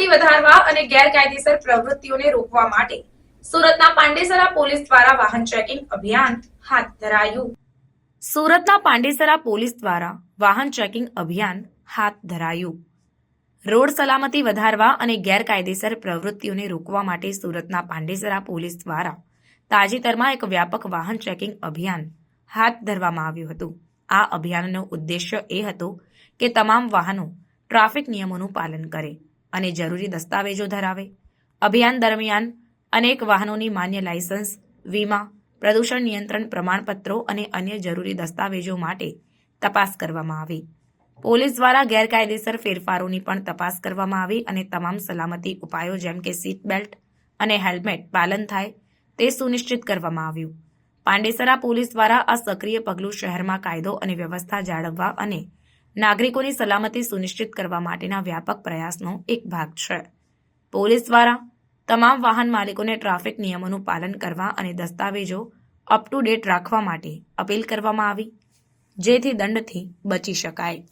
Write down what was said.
સલામતી વધારવા અને ગેરકાયદેસર પ્રવૃત્તિઓને રોકવા માટે સુરતના પાંડેસરા પોલીસ દ્વારા વાહન ચેકિંગ અભિયાન હાથ ધરાયું. સુરતના પાંડેસરા પોલીસ દ્વારા વાહન ચેકિંગ અભિયાન હાથ ધરાયું. રોડ સલામતી વધારવા અને ગેરકાયદેસર પ્રવૃત્તિઓને રોકવા માટે સુરતના પાંડેસરા પોલીસ દ્વારા તાજેતરમાં એક વ્યાપક વાહન ચેકિંગ અભિયાન હાથ ધરવામાં આવ્યું હતું. આ અભિયાનનો ઉદ્દેશ્ય એ હતો કે તમામ વાહનો ટ્રાફિક નિયમોનું પાલન કરે. અને જરૂરી દસ્તાવેજો ધરાવે. અભિયાન દરમિયાન અનેક વાહનોની માન્ય લાયસન્સ, વીમા, પ્રદૂષણ નિયંત્રણ પ્રમાણપત્રો અને અન્ય જરૂરી દસ્તાવેજો માટે તપાસ કરવામાં આવી. પોલીસ દ્વારા ગેરકાયદેસર ફેરફારોની પણ તપાસ કરવામાં આવી અને તમામ સલામતી ઉપાયો જેમ કે સીટ બેલ્ટ અને હેલ્મેટ પાલન થાય તે સુનિશ્ચિત કરવામાં આવ્યું. પાંડેસરા પોલીસ દ્વારા આ સક્રિય પગલું શહેરમાં કાયદો અને વ્યવસ્થા જાળવવા અને નાગરિકોની સલામતી સુનિશ્ચિત કરવા માટેના વ્યાપક પ્રયાસનો એક ભાગ છે. પોલીસ દ્વારા તમામ વાહન માલિકોને ટ્રાફિક નિયમોનું પાલન કરવા અને દસ્તાવેજો અપ ટુ ડેટ રાખવા માટે અપીલ કરવામાં આવી, જેથી દંડથી બચી શકાય.